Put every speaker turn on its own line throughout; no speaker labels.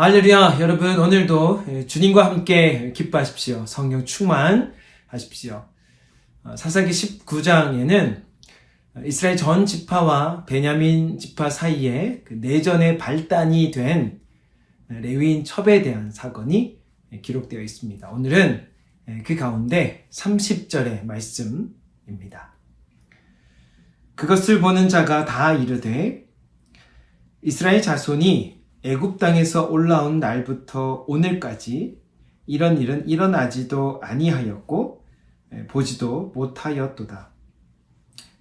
할렐루야, 여러분, 오늘도 예, 주님과 함께 기뻐하십시오. 성령 충만하십시오. 어, 사사기 19장에는 이스라엘 전 지파와 베냐민 지파 사이에 그 내전의 발단이 된 레위인 첩에 대한 사건이 기록되어 있습니다. 오늘은 예, 그 가운데 30절의 말씀입니다. 그것을 보는 자가 다 이르되 이스라엘 자손이 애굽 땅에서 올라온 날부터 오늘까지 이런 일은 일어나지도 아니하였고 에, 보지도 못하였도다.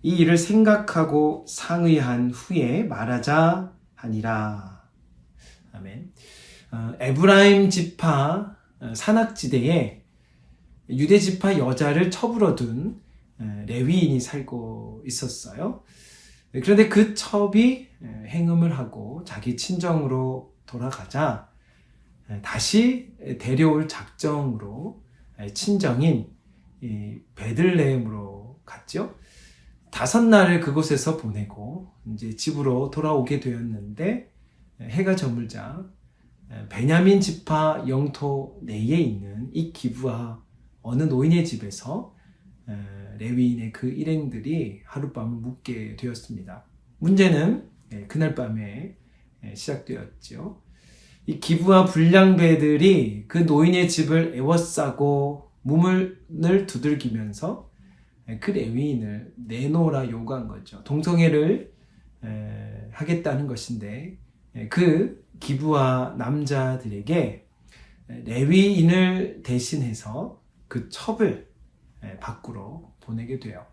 이 일을 생각하고 상의한 후에 말하자 하니라. 아멘. 어, 에브라임 지파 어, 산악지대에 유대 지파 여자를 첩으로 둔 에, 레위인이 살고 있었어요. 그런데 그 첩이 행음을 하고 자기 친정으로 돌아가자 다시 데려올 작정으로 친정인 베들레헴으로 갔죠. 다섯 날을 그곳에서 보내고 이제 집으로 돌아오게 되었는데 해가 저물자 베냐민 지파 영토 내에 있는 이 기부와 어느 노인의 집에서 레위인의 그 일행들이 하룻밤을 묵게 되었습니다. 문제는 그날 밤에 시작되었죠. 이 기부와 불량배들이 그 노인의 집을 애워싸고 무문을 두들기면서 그 레위인을 내놓으라 요구한 거죠. 동성애를 하겠다는 것인데 그 기부와 남자들에게 레위인을 대신해서 그 첩을 밖으로 보내게 돼요.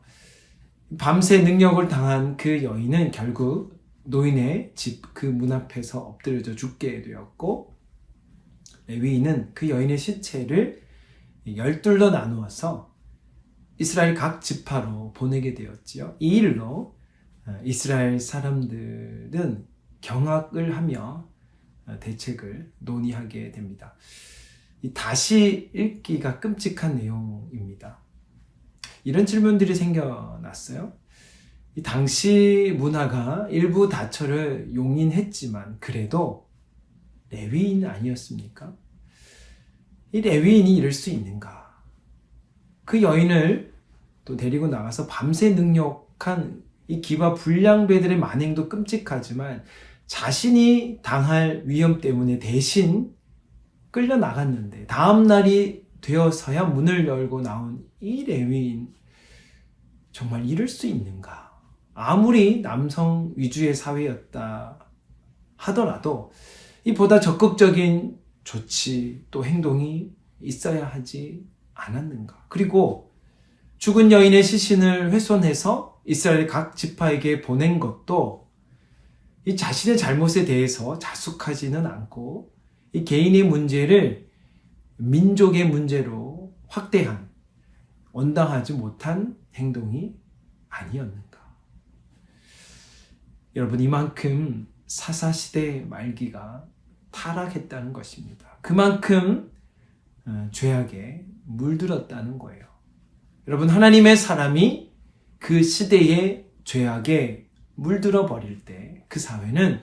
밤새 능력을 당한 그 여인은 결국 노인의 집 그 문 앞에서 엎드려져 죽게 되었고 레위인은 그 여인의 시체를 열둘로 나누어서 이스라엘 각 지파로 보내게 되었지요. 이 일로 어, 이스라엘 사람들은 경악을 하며 어, 대책을 논의하게 됩니다. 다시 읽기가 끔찍한 내용입니다. 이런 질문들이 생겨났어요. 이 당시 문화가 일부 다처를 용인했지만 그래도 레위인 아니었습니까? 이 레위인이 이럴 수 있는가? 그 여인을 또 데리고 나가서 밤새 능력한 이 기바 불량배들의 만행도 끔찍하지만 자신이 당할 위험 때문에 대신 끌려 나갔는데 다음 날이 되어서야 문을 열고 나온 이 레위인 정말 이럴 수 있는가? 아무리 남성 위주의 사회였다 하더라도 이보다 적극적인 조치 또 행동이 있어야 하지 않았는가? 그리고 죽은 여인의 시신을 훼손해서 이스라엘 각 지파에게 보낸 것도 이 자신의 잘못에 대해서 자숙하지는 않고 이 개인의 문제를 민족의 문제로 확대한 온당하지 못한 행동이 아니었는가. 여러분, 이만큼 사사시대 말기가 타락했다는 것입니다. 그만큼 어, 죄악에 물들었다는 거예요. 여러분, 하나님의 사람이 그 시대의 죄악에 물들어 버릴 때 그 사회는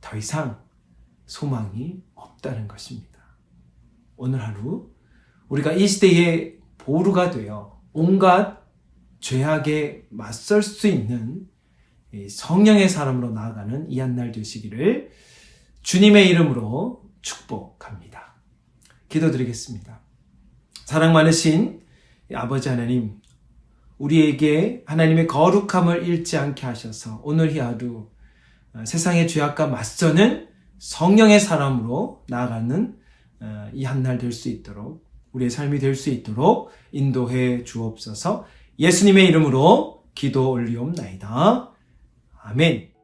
더 이상 소망이 없다는 것입니다. 오늘 하루 우리가 이 시대의 보루가 되어 온갖 죄악에 맞설 수 있는 성령의 사람으로 나아가는 이 한 날 되시기를 주님의 이름으로 축복합니다. 기도드리겠습니다. 사랑 많으신 아버지 하나님, 우리에게 하나님의 거룩함을 잃지 않게 하셔서 오늘 이 하루 어, 세상의 죄악과 맞서는 성령의 사람으로 나아가는 어, 이 한날 될 수 있도록 우리의 삶이 될 수 있도록 인도해 주옵소서 예수님의 이름으로 기도 올리옵나이다. 아멘.